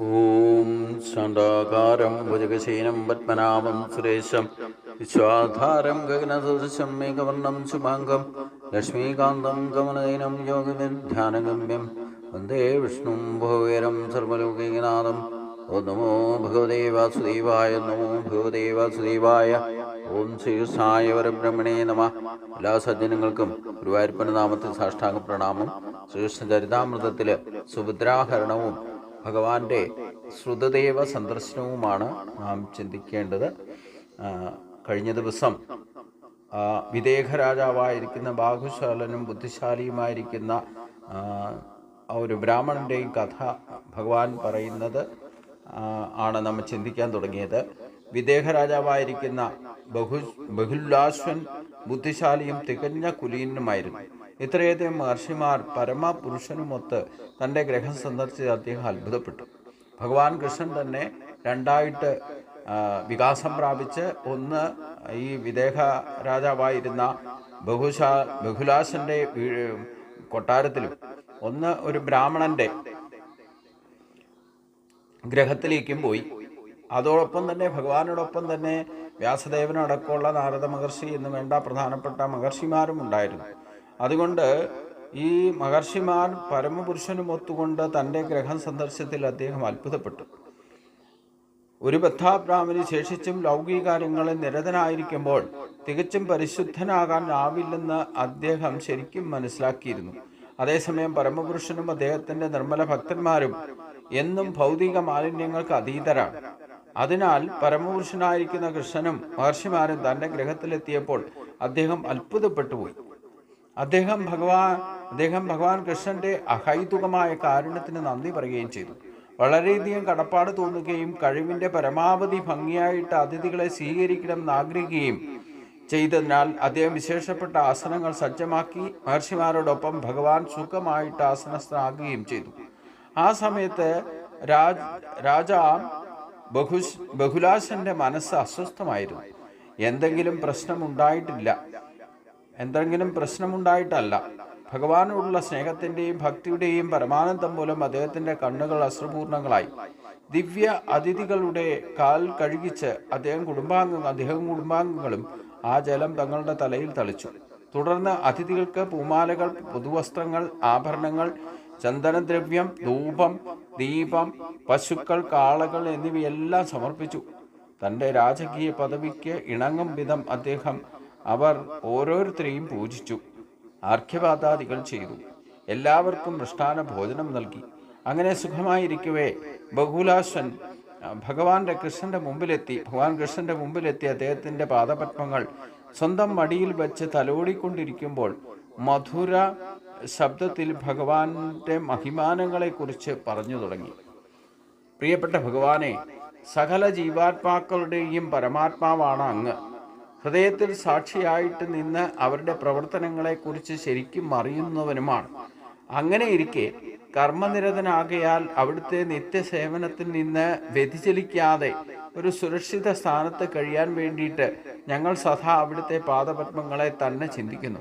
ഓം ശാന്താകാരം പത്മനാഭം സുരേശം വിശ്വാധാരം ഗഗനസദൃശം മേഘവർണം ശുഭാംഗം ലക്ഷ്മീകാന്തം കമലദൈനം യോഗവിധ്യാനഗമ്യം വന്ദേ വിഷ്ണും ഭോവേരം സർവലോകനാഥം ഓ നമോ ഭഗവതേ വാസുദേവായ നമോ ഭഗവതേ വാസുദേവായ ഓം ശ്രീകൃഷ്ണായ പരബ്രഹ്മണേ നമ എല്ലാ സജ്ജനങ്ങൾക്കും ഗുരുവായൂരപ്പനാമത്തിൽ സാഷ്ടാംഗ പ്രണാമം ശ്രീകൃഷ്ണ ചരിതാമൃതത്തിലെ സുഭദ്രാഹരണവും ഭഗവാന്റെ ശ്രുതദേവ സന്ദർശനവുമാണ് നാം ചിന്തിക്കേണ്ടത്. കഴിഞ്ഞ ദിവസം വിദേഹ രാജാവായിരിക്കുന്ന ബാഹുശാലനും ബുദ്ധിശാലിയുമായിരിക്കുന്ന ഒരു ബ്രാഹ്മണന്റെയും കഥ ഭഗവാൻ പറയുന്നത് ആണ് നമ്മൾ ചിന്തിക്കാൻ തുടങ്ങിയത്. വിദേഹ രാജാവായിരിക്കുന്ന ബഹു ബഹുല്ലാശ്വൻ ബുദ്ധിശാലിയും തികഞ്ഞ കുലീനുമായിരുന്നു ഇത്രയധികം മഹർഷിമാർ പരമപുരുഷനുമൊത്ത് തന്റെ ഗ്രഹം സന്ദർശിച്ച് അദ്ദേഹം അത്ഭുതപ്പെട്ടു. ഭഗവാൻ കൃഷ്ണൻ തന്നെ രണ്ടായിട്ട് വികാസം പ്രാപിച്ച് ഒന്ന് ഈ വിദേഹ രാജാവായിരുന്ന ബഹുശാ ബഹുലാശന്റെ വീ- കൊട്ടാരത്തിലും ഒന്ന് ഒരു ബ്രാഹ്മണന്റെ ഗ്രഹത്തിലേക്കും പോയി. അതോടൊപ്പം തന്നെ ഭഗവാനോടൊപ്പം തന്നെ വ്യാസദേവനടക്കമുള്ള നാരദ മഹർഷി എന്ന് വേണ്ട പ്രധാനപ്പെട്ട മഹർഷിമാരും ഉണ്ടായിരുന്നു. അതുകൊണ്ട് ഈ മഹർഷിമാർ പരമപുരുഷനും ഒത്തുകൊണ്ട് തന്റെ ഗ്രഹം സന്ദർശത്തിൽ അദ്ദേഹം അത്ഭുതപ്പെട്ടു. ഒരു ബദ്ധാബ്രാഹ്മണി ശേഷിച്ചും ലൗകിക കാര്യങ്ങളിൽ നിരതനായിരിക്കുമ്പോൾ തികച്ചും പരിശുദ്ധനാകാൻ ആവില്ലെന്ന് അദ്ദേഹം ശരിക്കും മനസ്സിലാക്കിയിരുന്നു. അതേസമയം പരമപുരുഷനും അദ്ദേഹത്തിന്റെ നിർമ്മല ഭക്തന്മാരും എന്നും ഭൗതിക മാലിന്യങ്ങൾക്ക് അതീതരാണ്. അതിനാൽ പരമപുരുഷനായിരിക്കുന്ന കൃഷ്ണനും മഹർഷിമാരും തന്റെ ഗ്രഹത്തിലെത്തിയപ്പോൾ അദ്ദേഹം അത്ഭുതപ്പെട്ടുപോയി. അദ്ദേഹം ഭഗവാൻ അദ്ദേഹം ഭഗവാൻ കൃഷ്ണന്റെ അഹൈതുകമായ കാരുണ്യത്തിന് നന്ദി പറയുകയും ചെയ്തു. വളരെയധികം കടപ്പാട് തോന്നുകയും കഴിവിന്റെ പരമാവധി ഭംഗിയായിട്ട് അതിഥികളെ സ്വീകരിക്കണം ആഗ്രഹിക്കുകയും ചെയ്തതിനാൽ അദ്ദേഹം വിശേഷപ്പെട്ട ആസനങ്ങൾ സജ്ജമാക്കി മഹർഷിമാരോടൊപ്പം ഭഗവാൻ സുഖമായിട്ട് ആസനസ്ഥനാകുകയും ചെയ്തു. ആ സമയത്ത് രാജ് രാജ ബഹുസ് ബഹുലാശന്റെ മനസ്സ് അസ്വസ്ഥമായിരുന്നു. എന്തെങ്കിലും പ്രശ്നമുണ്ടായിട്ടില്ല എന്തെങ്കിലും പ്രശ്നമുണ്ടായിട്ടല്ല. ഭഗവാനോടുള്ള സ്നേഹത്തിന്റെയും ഭക്തിയുടെയും പരമാനന്ദം മൂലം അദ്ദേഹത്തിന്റെ കണ്ണുകൾ അശ്രുപൂർണങ്ങളായി. ദിവ്യ അതിഥികളുടെ കാൽ കഴുകിച്ച് അദ്ദേഹം കുടുംബാംഗങ്ങൾ അദ്ദേഹവും കുടുംബാംഗങ്ങളും ആ ജലം തങ്ങളുടെ തലയിൽ തളിച്ചു. തുടർന്ന് അതിഥികൾക്ക് പൂമാലകൾ പുതുവസ്ത്രങ്ങൾ ആഭരണങ്ങൾ ചന്ദനദ്രവ്യം ധൂപം ദീപം പശുക്കൾ കാളകൾ എന്നിവയെല്ലാം സമർപ്പിച്ചു. തന്റെ രാജകീയ പദവിക്ക് ഇണങ്ങും വിധം അദ്ദേഹം അവർ ഓരോരുത്തരെയും പൂജിച്ചു. ആർഘ്യപാതാദികൾ ചെയ്തു. എല്ലാവർക്കും മൃഷ്ടാന ഭോജനം നൽകി. അങ്ങനെ സുഖമായിരിക്കവേ. ബഹുലാശ്വൻ ഭഗവാന്റെ കൃഷ്ണന്റെ മുമ്പിലെത്തി. ഭഗവാൻ കൃഷ്ണന്റെ മുമ്പിലെത്തി അദ്ദേഹത്തിന്റെ പാദപത്മങ്ങൾ. സ്വന്തം മടിയിൽ വെച്ച് തലോടിക്കൊണ്ടിരിക്കുമ്പോൾ മധുര ശബ്ദത്തിൽ ഭഗവാന്റെ മഹിമാനങ്ങളെക്കുറിച്ച് പറഞ്ഞു തുടങ്ങി. പ്രിയപ്പെട്ട ഭഗവാനെ സകല ജീവാത്മാക്കളുടെയും പരമാത്മാവാണ് അങ്ങ്. ഹൃദയത്തിൽ സാക്ഷിയായിട്ട് നിന്ന് അവരുടെ പ്രവർത്തനങ്ങളെക്കുറിച്ച് ശരിക്കും അറിയുന്നവനുമാണ്. അങ്ങനെ ഇരിക്കെ കർമ്മനിരതനാകയാൽ അവിടുത്തെ നിത്യസേവനത്തിൽ നിന്ന് വ്യതിചലിക്കാതെ ഒരു സുരക്ഷിത സ്ഥാനത്ത് കഴിയാൻ വേണ്ടിയിട്ട് ഞങ്ങൾ സദാ അവിടുത്തെ പാദപത്മങ്ങളെ തന്നെ ചിന്തിക്കുന്നു.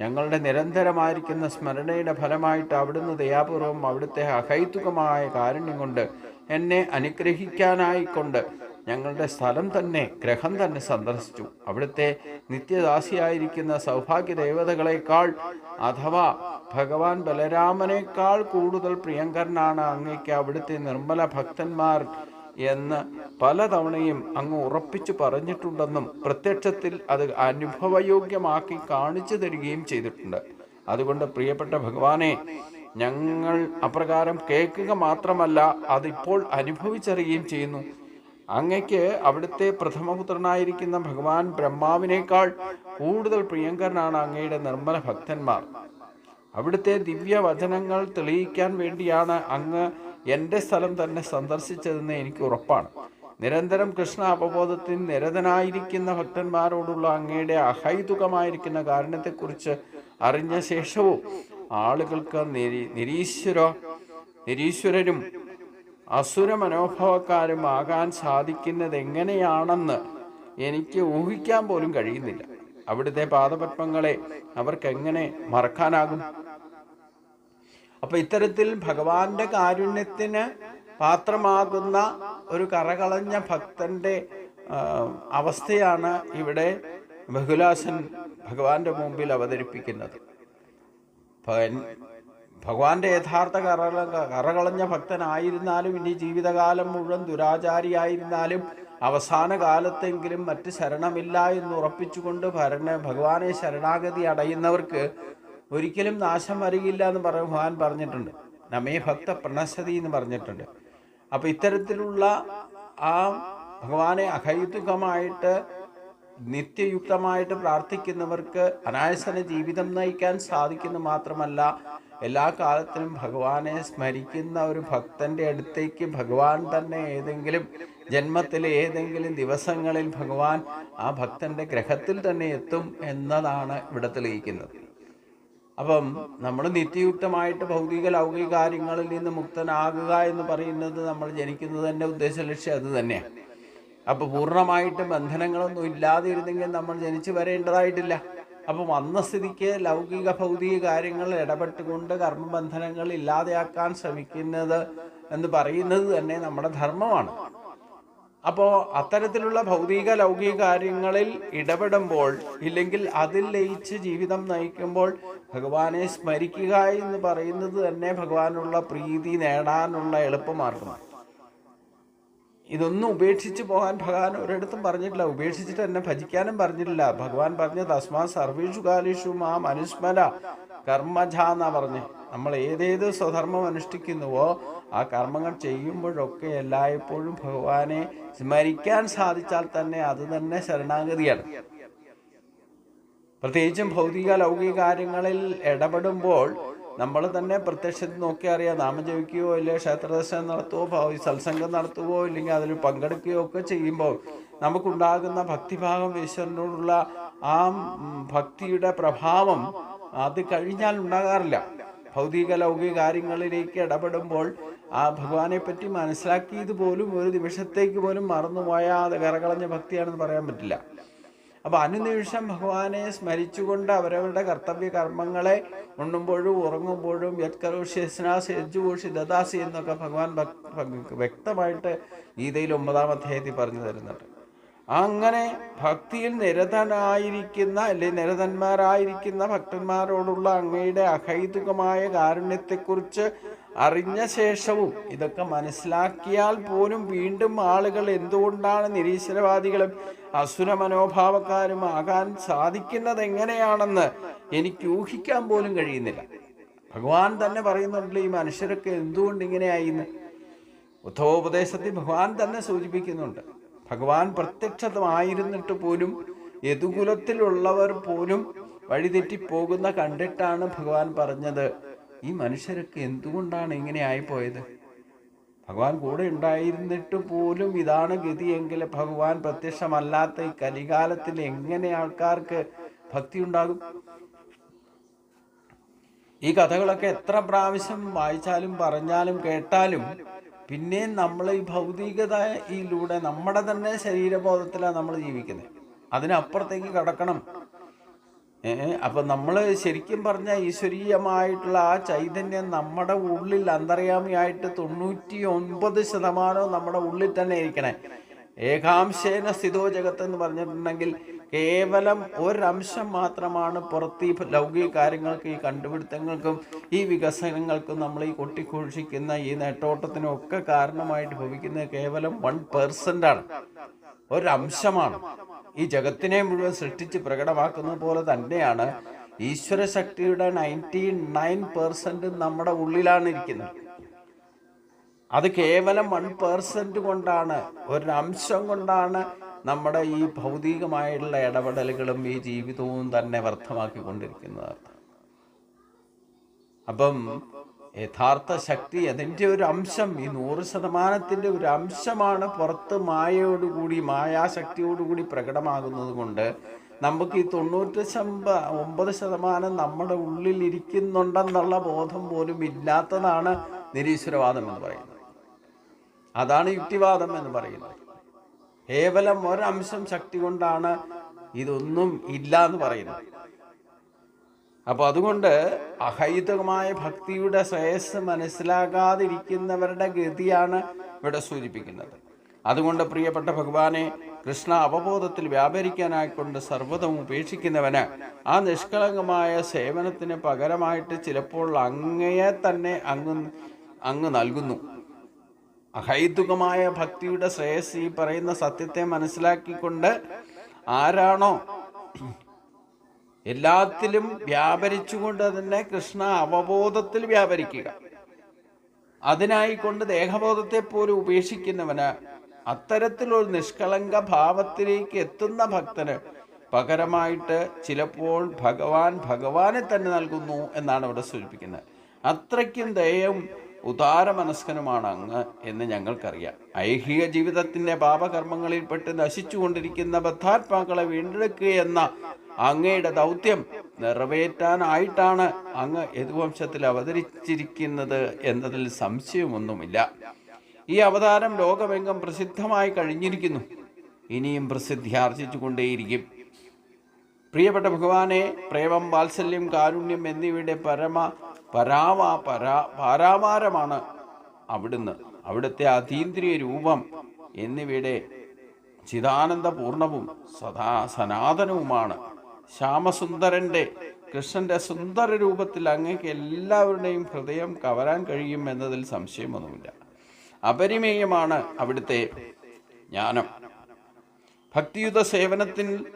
ഞങ്ങളുടെ നിരന്തരമായിരിക്കുന്ന സ്മരണയുടെ ഫലമായിട്ട് അവിടുന്ന് ദയാപൂർവം അവിടുത്തെ അഹൈതുകമായ കാരുണ്യം കൊണ്ട് എന്നെ അനുഗ്രഹിക്കാനായിക്കൊണ്ട് ഞങ്ങളുടെ സ്ഥലം തന്നെ ഗ്രഹം തന്നെ സന്ദർശിച്ചു. അവിടുത്തെ നിത്യദാസിയായിരിക്കുന്ന സൗഭാഗ്യ ദേവതകളെക്കാൾ അഥവാ ഭഗവാൻ ബലരാമനേക്കാൾ കൂടുതൽ പ്രിയങ്കരനാണ് അങ്ങേക്ക് അവിടുത്തെ നിർമ്മല ഭക്തന്മാർ എന്ന് പലതവണയും അങ്ങ് ഉറപ്പിച്ചു പറഞ്ഞിട്ടുണ്ടെന്നും പ്രത്യക്ഷത്തിൽ അത് അനുഭവയോഗ്യമാക്കി കാണിച്ചു തരികയും ചെയ്തിട്ടുണ്ട്. അതുകൊണ്ട് പ്രിയപ്പെട്ട ഭഗവാനെ ഞങ്ങൾ അപ്രകാരം കേൾക്കുക മാത്രമല്ല അതിപ്പോൾ അനുഭവിച്ചറിയുകയും ചെയ്യുന്നു. അങ്ങയ്ക്ക് അവിടുത്തെ പ്രഥമപുത്രനായിരിക്കുന്ന ഭഗവാൻ ബ്രഹ്മാവിനേക്കാൾ കൂടുതൽ പ്രിയങ്കരനാണ് അങ്ങയുടെ നിർമ്മല ഭക്തന്മാർ. അവിടുത്തെ ദിവ്യവചനങ്ങൾ തെളിയിക്കാൻ വേണ്ടിയാണ് അങ്ങ് എന്റെ സ്ഥലം തന്നെ സന്ദർശിച്ചതെന്ന് എനിക്ക് ഉറപ്പാണ്. നിരന്തരം കൃഷ്ണ അവബോധത്തിൽ നിരതനായിരിക്കുന്ന ഭക്തന്മാരോടുള്ള അങ്ങയുടെ അഹൈതുകമായിരിക്കുന്ന കാരണത്തെക്കുറിച്ച് അറിഞ്ഞ ശേഷവും ആളുകൾക്ക് നിരീ നിരീശ്വര നിരീശ്വരരും അസുര മനോഭാവക്കാരും ആകാൻ സാധിക്കുന്നത് എങ്ങനെയാണെന്ന് എനിക്ക് ഊഹിക്കാൻ പോലും കഴിയുന്നില്ല. അവിടുത്തെ പാദപത്മങ്ങളെ അവർക്ക് എങ്ങനെ മറക്കാനാകും? അപ്പൊ ഇത്തരത്തിൽ ഭഗവാന്റെ കാരുണ്യത്തിന് പാത്രമാകുന്ന ഒരു കറകളഞ്ഞ ഭക്തന്റെ അവസ്ഥയാണ് ഇവിടെ ബഹുലാസൻ ഭഗവാന്റെ മുമ്പിൽ അവതരിപ്പിക്കുന്നത്. ഭഗവാന്റെ യഥാർത്ഥ കറ കറകളഞ്ഞ ഭക്തനായിരുന്നാലും ഇനി ജീവിതകാലം മുഴുവൻ ദുരാചാരിയായിരുന്നാലും അവസാന കാലത്തെങ്കിലും മറ്റ് ശരണമില്ല എന്ന് ഉറപ്പിച്ചുകൊണ്ട് ഭരണ ഭഗവാനെ ശരണാഗതി അടയുന്നവർക്ക് ഒരിക്കലും നാശം വരികയില്ല എന്ന് ഭഗവാൻ പറഞ്ഞിട്ടുണ്ട്. നമ്മേ ഭക്ത പ്രണശതി എന്ന് പറഞ്ഞിട്ടുണ്ട്. അപ്പൊ ഇത്തരത്തിലുള്ള ആ ഭഗവാനെ അഹൈതുകമായിട്ട് നിത്യയുക്തമായിട്ട് പ്രാർത്ഥിക്കുന്നവർക്ക് അനായസന ജീവിതം നയിക്കാൻ സാധിക്കുന്നു മാത്രമല്ല എല്ലാ കാലത്തിലും ഭഗവാനെ സ്മരിക്കുന്ന ഒരു ഭക്തന്റെ അടുത്തേക്ക് ഭഗവാൻ തന്നെ ഏതെങ്കിലും ജന്മത്തിലെ ഏതെങ്കിലും ദിവസങ്ങളിൽ ഭഗവാൻ ആ ഭക്തന്റെ ഗ്രഹത്തിൽ തന്നെ എത്തും എന്നതാണ് ഇവിടെ തെളിയിക്കുന്നത്. അപ്പം നമ്മൾ നിത്യയുക്തമായിട്ട് ഭൗതിക ലൗകിക കാര്യങ്ങളിൽ നിന്ന് മുക്തനാകുക എന്ന് പറയുന്നത് നമ്മൾ ജനിക്കുന്നത് തന്നെ ഉദ്ദേശ ലക്ഷ്യം അത് തന്നെയാണ് അപ്പൊ പൂർണമായിട്ട് ബന്ധനങ്ങളൊന്നും ഇല്ലാതെ ഇരുന്നെങ്കിൽ നമ്മൾ ജനിച്ചു വരേണ്ടതായിട്ടില്ല. അപ്പം വന്ന സ്ഥിതിക്ക് ലൗകിക ഭൗതിക കാര്യങ്ങളിൽ ഇടപെട്ടുകൊണ്ട് കർമ്മബന്ധനങ്ങൾ ഇല്ലാതെയാക്കാൻ ശ്രമിക്കുന്നത് എന്ന് പറയുന്നത് തന്നെ നമ്മുടെ ധർമ്മമാണ്. അപ്പോൾ അത്തരത്തിലുള്ള ഭൗതിക ലൗകിക കാര്യങ്ങളിൽ ഇടപെടുമ്പോൾ ഇല്ലെങ്കിൽ അതിൽ ലയിച്ച് ജീവിതം നയിക്കുമ്പോൾ ഭഗവാനെ സ്മരിക്കുക എന്ന് പറയുന്നത് തന്നെ ഭഗവാനുള്ള പ്രീതി നേടാനുള്ള എളുപ്പമാർഗമാണ്. ഇതൊന്നും ഉപേക്ഷിച്ച് പോകാൻ ഭഗവാൻ ഒരിടത്തും പറഞ്ഞിട്ടില്ല. ഉപേക്ഷിച്ചിട്ട് എന്നെ ഭജിക്കാനും പറഞ്ഞിട്ടില്ല. ഭഗവാൻ പറഞ്ഞ തസ്മാ സർവേഷു കാലേഷു മാ മനുസ്മര കർമ്മജ എന്നാ പറഞ്ഞ്. നമ്മൾ ഏതേത് സ്വധർമ്മം അനുഷ്ഠിക്കുന്നുവോ ആ കർമ്മങ്ങൾ ചെയ്യുമ്പോഴൊക്കെ എല്ലായ്പ്പോഴും ഭഗവാനെ സ്മരിക്കാൻ സാധിച്ചാൽ തന്നെ അത് തന്നെ ശരണാഗതിയാണ്. പ്രത്യേകിച്ചും ഭൗതിക ലൗകിക കാര്യങ്ങളിൽ ഇടപെടുമ്പോൾ നമ്മൾ തന്നെ പ്രത്യക്ഷത്തിൽ നോക്കി അറിയാം. നാമം ജപിക്കുകയോ ഇല്ലെ ക്ഷേത്രദർശനം നടത്തുകയോ സത്സംഗം നടത്തുകയോ ഇല്ലെങ്കിൽ അതിൽ പങ്കെടുക്കുകയോ ഒക്കെ ചെയ്യുമ്പോൾ നമുക്കുണ്ടാകുന്ന ഭക്തിഭാവം ഈശ്വരനോടുള്ള ആ ഭക്തിയുടെ പ്രഭാവം അത് കഴിഞ്ഞാൽ ഉണ്ടാകാറില്ല. ഭൗതിക ലൗകിക കാര്യങ്ങളിലേക്ക് ഇടപെടുമ്പോൾ ആ ഭഗവാനെ പറ്റി മനസ്സിലാക്കിയത് പോലും ഒരു നിമിഷത്തേക്ക് പോലും മറന്നുപോയ അത് കരകളഞ്ഞ ഭക്തിയാണെന്ന് പറയാൻ പറ്റില്ല. അപ്പൊ അനുനിമിഷം ഭഗവാനെ സ്മരിച്ചുകൊണ്ട് അവരവരുടെ കർത്തവ്യ കർമ്മങ്ങളെ ഉണ്ണുമ്പോഴും ഉറങ്ങുമ്പോഴും യത്കരോഷ്യസ്നാസി യജ്ജുഘോഷി ദദാസി എന്നൊക്കെ ഭഗവാൻ വ്യക്തമായിട്ട് ഗീതയിൽ ഒമ്പതാം അധ്യായത്തിൽ പറഞ്ഞു തരുന്നുണ്ട്. അങ്ങനെ ഭക്തിയിൽ നിരതനായിരിക്കുന്ന അല്ലെങ്കിൽ നിരതന്മാരായിരിക്കുന്ന ഭക്തന്മാരോടുള്ള അങ്ങയുടെ അഹൈതുകമായ കാരുണ്യത്തെക്കുറിച്ച് അറിഞ്ഞ ശേഷവും ഇതൊക്കെ മനസ്സിലാക്കിയാൽ പോലും വീണ്ടും ആളുകൾ എന്തുകൊണ്ടാണ് നിരീശ്വരവാദികളും അസുര മനോഭാവക്കാരും ആകാൻ സാധിക്കുന്നത് എങ്ങനെയാണെന്ന് എനിക്ക് ഊഹിക്കാൻ പോലും കഴിയുന്നില്ല. ഭഗവാൻ തന്നെ പറയുന്നുണ്ട് ഈ മനുഷ്യരൊക്കെ എന്തുകൊണ്ട് ഇങ്ങനെയായിന്ന്? ഉദ്ധവോപദേശത്തിൽ ഭഗവാൻ തന്നെ സൂചിപ്പിക്കുന്നുണ്ട്. ഭഗവാൻ പ്രത്യക്ഷമായിരുന്നിട്ട് പോലും യദുകുലത്തിലുള്ളവർ പോലും വഴിതെറ്റിപ്പോകുന്ന കണ്ടിട്ടാണ് ഭഗവാൻ പറഞ്ഞത്. ഈ മനുഷ്യരൊക്കെ എന്തുകൊണ്ടാണ് ഇങ്ങനെ ആയിപ്പോയത്? ഭഗവാൻ കൂടെ ഉണ്ടായിരുന്നിട്ട് പോലും ഇതാണ് ഗതിയെങ്കിൽ ഭഗവാൻ പ്രത്യക്ഷമല്ലാത്ത ഈ കലികാലത്തിൽ എങ്ങനെ ആൾക്കാർക്ക് ഭക്തി ഉണ്ടാകും? ഈ കഥകളൊക്കെ എത്ര പ്രാവശ്യം വായിച്ചാലും പറഞ്ഞാലും കേട്ടാലും പിന്നെ നമ്മൾ ഈ ഭൗതികതയിലൂടെ നമ്മുടെ തന്നെ ശരീരബോധത്തിലാണ് നമ്മൾ ജീവിക്കുന്നത് അതിനപ്പുറത്തേക്ക് കടക്കണം. അപ്പൊ നമ്മൾ ശരിക്കും പറഞ്ഞാൽ ഈശ്വരീയമായിട്ടുള്ള ആ ചൈതന്യം നമ്മുടെ ഉള്ളിൽ അന്തർയാമിയായിട്ട് തൊണ്ണൂറ്റി ഒൻപത് ശതമാനവും നമ്മുടെ ഉള്ളിൽ തന്നെ ഇരിക്കണേ. ഏകാംശേന സ്ഥിതോ ജഗത്ത് എന്ന് പറഞ്ഞിട്ടുണ്ടെങ്കിൽ കേവലം ഒരംശം മാത്രമാണ് പുറത്ത് ഈ ലൗകിക കാര്യങ്ങൾക്ക് ഈ കണ്ടുപിടുത്തങ്ങൾക്കും ഈ വികസനങ്ങൾക്കും നമ്മൾ ഈ കൊട്ടിഘോഷിക്കുന്ന ഈ നെട്ടോട്ടത്തിനും ഒക്കെ കാരണമായിട്ട് ഭവിക്കുന്നത് കേവലം വൺ പേഴ്സന്റ് ആണ് ഒരംശമാണ്. ഈ ജഗത്തിനെ മുഴുവൻ സൃഷ്ടിച്ച് പ്രകടമാക്കുന്നത് പോലെ തന്നെയാണ് ഈശ്വര ശക്തിയുടെ നയന്റി നയൻ പെർസെന്റ് നമ്മുടെ ഉള്ളിലാണ് ഇരിക്കുന്നത് അത് കേവലം വൺ പേഴ്സെന്റ് കൊണ്ടാണ് ഒരംശം കൊണ്ടാണ് നമ്മുടെ ഈ ഭൗതികമായിട്ടുള്ള ഇടപെടലുകളും ഈ ജീവിതവും തന്നെ വ്യർത്ഥമാക്കിക്കൊണ്ടിരിക്കുന്നത്. അപ്പം യഥാർത്ഥ ശക്തി അതിന്റെ ഒരു അംശം ഈ നൂറ് ശതമാനത്തിന്റെ ഒരു അംശമാണ് പുറത്ത് മായയോടുകൂടി മായാശക്തിയോടുകൂടി പ്രകടമാകുന്നത് കൊണ്ട് നമുക്ക് ഈ തൊണ്ണൂറ്റി ശമ്പ ഒമ്പത് ശതമാനം നമ്മുടെ ഉള്ളിൽ ഇരിക്കുന്നുണ്ടെന്നുള്ള ബോധം പോലും ഇല്ലാത്തതാണ് നിരീശ്വരവാദം എന്ന് പറയുന്നത്. അതാണ് യുക്തിവാദം എന്ന് പറയുന്നത്. കേവലം ഒരംശം ശക്തി കൊണ്ടാണ് ഇതൊന്നും ഇല്ല എന്ന് പറയുന്നത്. അപ്പോൾ അതുകൊണ്ട് അഹൈതകമായ ഭക്തിയുടെ ശ്രേയസ് മനസ്സിലാകാതിരിക്കുന്നവരുടെ ഗതിയാണ് ഇവിടെ സൂചിപ്പിക്കുന്നത്. അതുകൊണ്ട് പ്രിയപ്പെട്ട ഭഗവാനെ കൃഷ്ണ അവബോധത്തിൽ വ്യാപരിക്കാനായിക്കൊണ്ട് സർവതം ഉപേക്ഷിക്കുന്നവന് ആ നിഷ്കളങ്കമായ സേവനത്തിന് പകരമായിട്ട് ചിലപ്പോൾ അങ്ങയെ തന്നെ അങ്ങ് അങ്ങ് നൽകുന്നു. അഹൈതുകമായ ഭക്തിയുടെ ശ്രേയസ് ഈ പറയുന്ന സത്യത്തെ മനസ്സിലാക്കിക്കൊണ്ട് ആരാണോ എല്ലാത്തിലും വ്യാപരിച്ചുകൊണ്ട് തന്നെ കൃഷ്ണ അവബോധത്തിൽ വ്യാപരിക്കുക. അതിനായിക്കൊണ്ട് ദേഹബോധത്തെ പോലും ഉപേക്ഷിക്കുന്നവന് അത്തരത്തിലൊരു നിഷ്കളങ്ക ഭാവത്തിലേക്ക് എത്തുന്ന ഭക്തന് പകരമായിട്ട് ചിലപ്പോൾ ഭഗവാൻ ഭഗവാനെ തന്നെ നൽകുന്നു എന്നാണ് ഇവിടെ സൂചിപ്പിക്കുന്നത്. അത്രയ്ക്കും ദയവും ഉദാരമനസ്കനുമാണ് അങ്ങ് എന്ന് ഞങ്ങൾക്കറിയാം. ഐഹിക ജീവിതത്തിന്റെ പാപകർമ്മങ്ങളിൽപ്പെട്ട് നശിച്ചുകൊണ്ടിരിക്കുന്ന ബദ്ധാത്മാക്കളെ വീണ്ടെടുക്കുക എന്ന അങ്ങയുടെ ദൗത്യം നിറവേറ്റാനായിട്ടാണ് അങ്ങ് യദുവംശത്തിൽ അവതരിച്ചിരിക്കുന്നത് എന്നതിൽ സംശയമൊന്നുമില്ല. ഈ അവതാരം ലോകമെങ്കം പ്രസിദ്ധമായി കഴിഞ്ഞിരിക്കുന്നു. ഇനിയും പ്രസിദ്ധി ആർജിച്ചുകൊണ്ടേയിരിക്കും. പ്രിയപ്പെട്ട ഭഗവാനെ പ്രേമം വാത്സല്യം കാരുണ്യം എന്നിവയുടെ പരമ പരാമാ പരാ പാരാമാരമാണ് അവിടുന്ന്. അവിടുത്തെ അതീന്ദ്രിയ രൂപം എന്നിവയുടെ ചിദാനന്ദപൂർണവും സദാ സനാതനവുമാണ്. ശ്യാമസുന്ദരന്റെ കൃഷ്ണന്റെ സുന്ദര രൂപത്തിൽ അങ്ങേക്ക് എല്ലാവരുടെയും ഹൃദയം കവരാൻ കഴിയും എന്നതിൽ സംശയമൊന്നുമില്ല. അപരിമേയമാണ് അവിടുത്തെ ജ്ഞാനം. ഭക്തിയുത സേവനത്തിൽ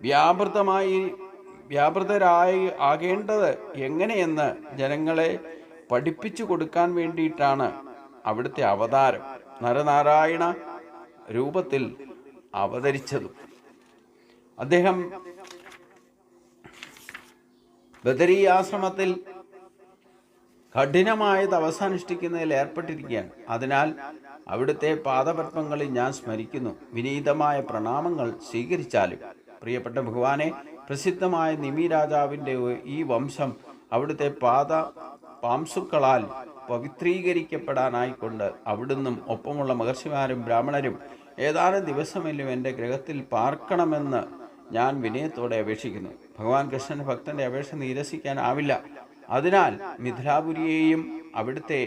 വ്യാപൃതമായി വ്യാപൃതരായി ആകേണ്ടത് എങ്ങനെയെന്ന് ജനങ്ങളെ പഠിപ്പിച്ചു കൊടുക്കാൻ വേണ്ടിയിട്ടാണ് അവിടുത്തെ അവതാരം നരനാരായണ രൂപത്തിൽ അവതരിച്ചതും. അദ്ദേഹം ബദരി ആശ്രമത്തിൽ കഠിനമായ തപസാനുഷ്ഠിക്കുന്നതിൽ ഏർപ്പെട്ടിരിക്കുകയാണ്. അതിനാൽ അവിടുത്തെ പാദപത്മങ്ങളിൽ ഞാൻ സ്മരിക്കുന്നു. വിനീതമായ പ്രണാമങ്ങൾ സ്വീകരിച്ചാലും. പ്രിയപ്പെട്ട ഭഗവാനെ പ്രസിദ്ധമായ നിമി രാജാവിന്റെ ഈ വംശം അവിടുത്തെ പാദ പാംസുക്കളാൽ പവിത്രീകരിക്കപ്പെടാനായിക്കൊണ്ട് അവിടുന്നും ഒപ്പമുള്ള മഹർഷിമാരും ബ്രാഹ്മണരും ഏതാനും ദിവസമെങ്കിലും എന്റെ ഗ്രഹത്തിൽ പാർക്കണമെന്ന് ഞാൻ വിനയത്തോടെ അപേക്ഷിക്കുന്നു. ഭഗവാൻ കൃഷ്ണൻ ഭക്തന്റെ അപേക്ഷ നിരസിക്കാനാവില്ല അതിനാൽ മിഥിലാപുരിയെയും അവിടുത്തെ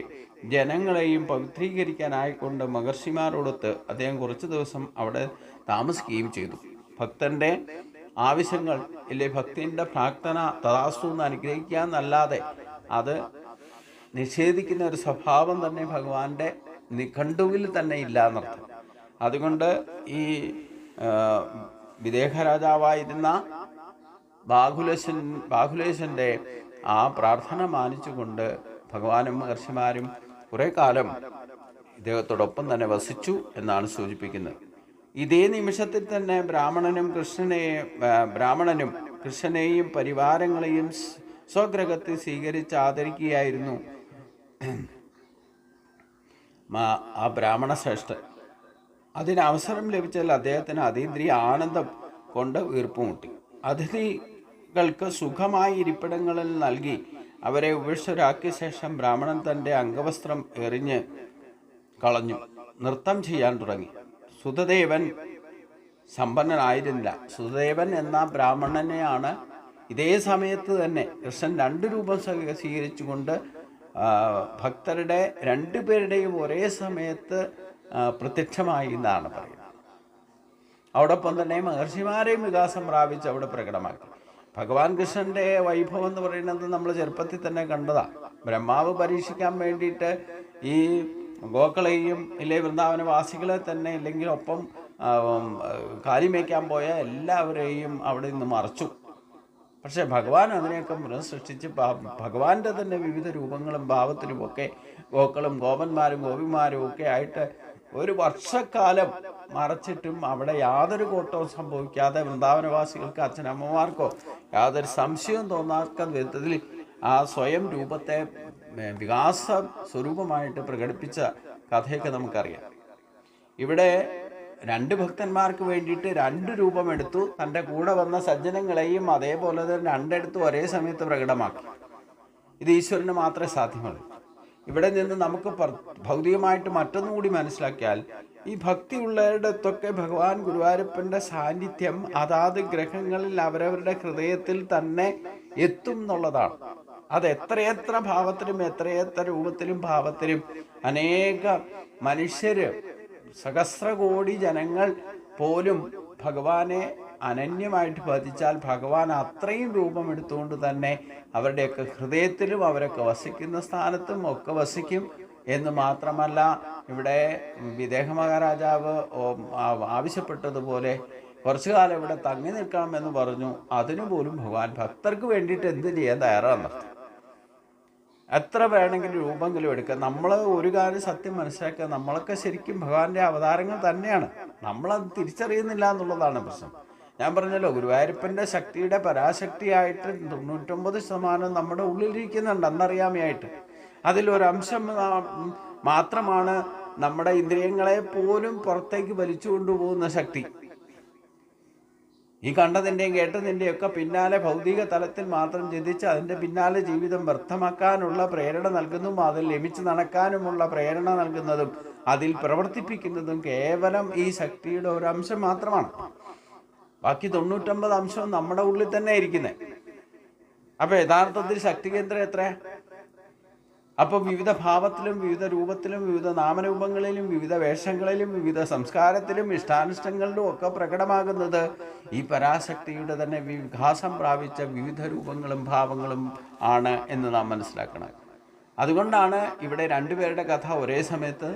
ജനങ്ങളെയും പവിത്രീകരിക്കാനായിക്കൊണ്ട് മഹർഷിമാരോടൊത്ത് അദ്ദേഹം കുറച്ചു ദിവസം അവിടെ താമസിക്കുകയും ചെയ്തു. ഭക്തന്റെ ആവശ്യങ്ങൾ ഇല്ലേ ഭക്തിന്റെ പ്രാർത്ഥന തഥാസ്തു എന്ന് അനുഗ്രഹിക്കുക എന്നല്ലാതെ അത് നിഷേധിക്കുന്ന ഒരു സ്വഭാവം തന്നെ ഭഗവാന്റെ നിഘണ്ടുവിൽ തന്നെ ഇല്ല എന്നർത്ഥം. അതുകൊണ്ട് ഈ വിദേഹ രാജാവായിരുന്ന ബാഹുലേശൻ ബാഹുലേശന്റെ ആ പ്രാർത്ഥന മാനിച്ചുകൊണ്ട് ഭഗവാനും മഹർഷിമാരും കുറേ കാലം ഇദ്ദേഹത്തോടൊപ്പം തന്നെ വസിച്ചു എന്നാണ് സൂചിപ്പിക്കുന്നത്. ഇതേ നിമിഷത്തിൽ തന്നെ ബ്രാഹ്മണനും കൃഷ്ണനെ ബ്രാഹ്മണനും കൃഷ്ണനെയും പരിവാരങ്ങളെയും സ്വഗ്രഹത്തിൽ സ്വീകരിച്ച് ആദരിക്കുകയായിരുന്നു ആ ബ്രാഹ്മണ ശ്രേഷ്ഠൻ. അതിന് അവസരം ലഭിച്ചാൽ അദ്ദേഹത്തിന് അതീന്ദ്രിയ ആനന്ദം കൊണ്ട് വീർപ്പുമുട്ടി അതിഥികൾക്ക് സുഖമായ ഇരിപ്പിടങ്ങളിൽ നൽകി അവരെ ഉപേക്ഷരാക്കിയ ശേഷം ബ്രാഹ്മണൻ തന്റെ അംഗവസ്ത്രം എറിഞ്ഞ് കളഞ്ഞു. നൃത്തം ചെയ്യാൻ തുടങ്ങി. സുതദേവൻ സമ്പന്നനായിരുന്നില്ല. സുതദേവൻ എന്ന ബ്രാഹ്മണനെയാണ് ഇതേ സമയത്ത് തന്നെ കൃഷ്ണൻ രണ്ട് രൂപം സ്വീ- സ്വീകരിച്ചുകൊണ്ട് ഭക്തരുടെ ഭക്തരുടെ രണ്ടുപേരുടെയും ഒരേ സമയത്ത് പ്രത്യക്ഷമായി എന്നാണ് പറയുന്നത്. അവിടൊപ്പം തന്നെ മഹർഷിമാരെയും വികാസം പ്രാപിച്ച് അവിടെ പ്രകടമാക്കി. ഭഗവാൻ കൃഷ്ണന്റെ വൈഭവം എന്ന് പറയുന്നത് നമ്മൾ ചെറുപ്പത്തിൽ തന്നെ കണ്ടതാ. ബ്രഹ്മാവ് പരീക്ഷിക്കാൻ വേണ്ടിയിട്ട് ഈ ഗോക്കളെയും ഇല്ലേ വൃന്ദാവനവാസികളെ തന്നെ ഇല്ലെങ്കിൽ ഒപ്പം കാര്യമേക്കാൻ പോയ എല്ലാവരെയും അവിടെ നിന്ന് മറച്ചു. പക്ഷേ ഭഗവാൻ അതിനെയൊക്കെ പുനഃസൃഷ്ടിച്ച് ഭഗവാന്റെ തന്നെ വിവിധ രൂപങ്ങളും ഭാവത്തിലുമൊക്കെ ഗോക്കളും ഗോപന്മാരും ഗോപിമാരും ഒക്കെ ആയിട്ട് ഒരു വർഷക്കാലം മറച്ചിട്ടും അവിടെ യാതൊരു കൂട്ടവും സംഭവിക്കാതെ വൃന്ദാവനവാസികൾക്ക് അച്ഛനമ്മമാർക്കോ യാതൊരു സംശയവും തോന്നാത്ത വിധത്തിൽ ആ സ്വയം രൂപത്തെ വികാസ സ്വരൂപമായിട്ട് പ്രകടിപ്പിച്ച കഥയൊക്കെ നമുക്കറിയാം. ഇവിടെ രണ്ട് ഭക്തന്മാർക്ക് വേണ്ടിയിട്ട് രണ്ട് രൂപമെടുത്തു. തന്റെ കൂടെ വന്ന സജ്ജനങ്ങളെയും അതേപോലെ തന്നെ രണ്ടെടുത്തു ഒരേ സമയത്ത് പ്രകടമാക്കി. ഇത് ഈശ്വരന് മാത്രമേ സാധ്യമുള്ളൂ. ഇവിടെ നിന്ന് നമുക്ക് ഭൗതികമായിട്ട് മറ്റൊന്നും കൂടി മനസ്സിലാക്കിയാൽ ഈ ഭക്തിയുള്ളവരുടെത്തൊക്കെ ഭഗവാൻ ഗുരുവായൂരപ്പന്റെ സാന്നിധ്യം അതാത് ഗ്രഹങ്ങളിൽ അവരവരുടെ ഹൃദയത്തിൽ തന്നെ എത്തും എന്നുള്ളതാണ്. അത് എത്രയെത്ര ഭാവത്തിലും എത്രയെത്ര രൂപത്തിലും ഭാവത്തിലും അനേക മനുഷ്യര് സഹസ്രകോടി ജനങ്ങൾ പോലും ഭഗവാനെ അനന്യമായിട്ട് ഭജിച്ചാൽ ഭഗവാൻ അത്രയും രൂപം എടുത്തുകൊണ്ട് തന്നെ അവരുടെയൊക്കെ ഹൃദയത്തിലും അവരൊക്കെ വസിക്കുന്ന സ്ഥാനത്തും ഒക്കെ വസിക്കും എന്ന് മാത്രമല്ല ഇവിടെ വിദേഹ മഹാരാജാവ് ആവശ്യപ്പെട്ടതുപോലെ കുറച്ചു കാലം ഇവിടെ തങ്ങി നിൽക്കണമെന്ന് പറഞ്ഞു. അതിനുപോലും ഭഗവാൻ ഭക്തർക്ക് വേണ്ടിയിട്ട് എന്ത് ചെയ്യാൻ തയ്യാറാണെന്നർത്ഥം എത്ര വേണമെങ്കിലും രൂപങ്ങളും എടുക്കുക നമ്മൾ ഒരു കാര്യം സത്യം മനസ്സിലാക്കുക. നമ്മളൊക്കെ ശരിക്കും ഭഗവാന്റെ അവതാരങ്ങൾ തന്നെയാണ്. നമ്മളത് തിരിച്ചറിയുന്നില്ല എന്നുള്ളതാണ് പ്രശ്നം. ഞാൻ പറഞ്ഞല്ലോ ഗുരുവായൂരപ്പന്റെ ശക്തിയുടെ പരാശക്തിയായിട്ട് തൊണ്ണൂറ്റൊമ്പത് ശതമാനം നമ്മുടെ ഉള്ളിലിരിക്കുന്നുണ്ട് അന്നറിയാമയായിട്ട്. അതിലൊരംശം മാത്രമാണ് നമ്മുടെ ഇന്ദ്രിയങ്ങളെ പോലും പുറത്തേക്ക് വലിച്ചു കൊണ്ടുപോകുന്ന ശക്തി. ഈ കണ്ടതിന്റെയും കേട്ടതിന്റെയും ഒക്കെ പിന്നാലെ ഭൗതിക തലത്തിൽ മാത്രം ചിന്തിച്ച് അതിന്റെ പിന്നാലെ ജീവിതം വ്യർത്ഥമാക്കാനുള്ള പ്രേരണ നൽകുന്നതും അതിൽ ലമിച്ച് നടക്കാനുമുള്ള പ്രേരണ നൽകുന്നതും അതിൽ പ്രവർത്തിപ്പിക്കുന്നതും കേവലം ഈ ശക്തിയുടെ ഒരു അംശം മാത്രമാണ്. ബാക്കി തൊണ്ണൂറ്റൊമ്പത് അംശവും നമ്മുടെ ഉള്ളിൽ തന്നെ ഇരിക്കുന്നത് അപ്പൊ യഥാർത്ഥത്തിൽ ശക്തി കേന്ദ്രം എത്ര? അപ്പൊ വിവിധ ഭാവത്തിലും വിവിധ രൂപത്തിലും വിവിധ നാമരൂപങ്ങളിലും വിവിധ വേഷങ്ങളിലും വിവിധ സംസ്കാരത്തിലും ഇഷ്ടാനിഷ്ടങ്ങളിലും ഒക്കെ പ്രകടമാകുന്നത് ഈ പരാശക്തിയുടെ തന്നെ വികാസം പ്രാപിച്ച വിവിധ രൂപങ്ങളും ഭാവങ്ങളും ആണ് എന്ന് നാം മനസ്സിലാക്കണം. അതുകൊണ്ടാണ് ഇവിടെ രണ്ടുപേരുടെ കഥ ഒരേ സമയത്ത്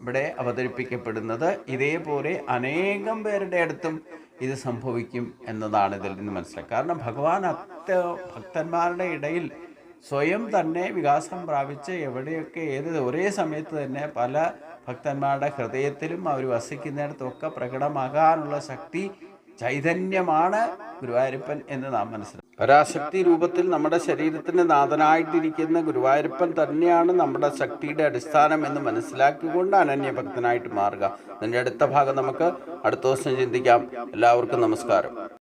ഇവിടെ അവതരിപ്പിക്കപ്പെടുന്നത്. ഇതേപോലെ അനേകം പേരുടെ അടുത്തും ഇത് സംഭവിക്കും എന്നതാണ് ഇതിൽ നിന്ന് മനസ്സിലാക്കുക. കാരണം ഭഗവാൻ അത്യ ഭക്തന്മാരുടെ ഇടയിൽ സ്വയം തന്നെ വികാസം പ്രാപിച്ച് എവിടെയൊക്കെ ഏത് ഒരേ സമയത്ത് തന്നെ പല ഭക്തന്മാരുടെ ഹൃദയത്തിലും അവർ വസിക്കുന്നിടത്തൊക്കെ പ്രകടമാകാനുള്ള ശക്തി ചൈതന്യമാണ് ഗുരുവായൂരപ്പൻ എന്ന് നാം മനസ്സിലാക്കും പരാശക്തി രൂപത്തിൽ നമ്മുടെ ശരീരത്തിന് നാഥനായിട്ടിരിക്കുന്ന ഗുരുവായൂരപ്പൻ തന്നെയാണ് നമ്മുടെ ശക്തിയുടെ അടിസ്ഥാനം എന്ന് മനസ്സിലാക്കിക്കൊണ്ട് അനന്യഭക്തനായിട്ട് മാറുക. അതിന്റെ അടുത്ത ഭാഗം നമുക്ക് അടുത്ത ദിവസം ചിന്തിക്കാം. എല്ലാവർക്കും നമസ്കാരം.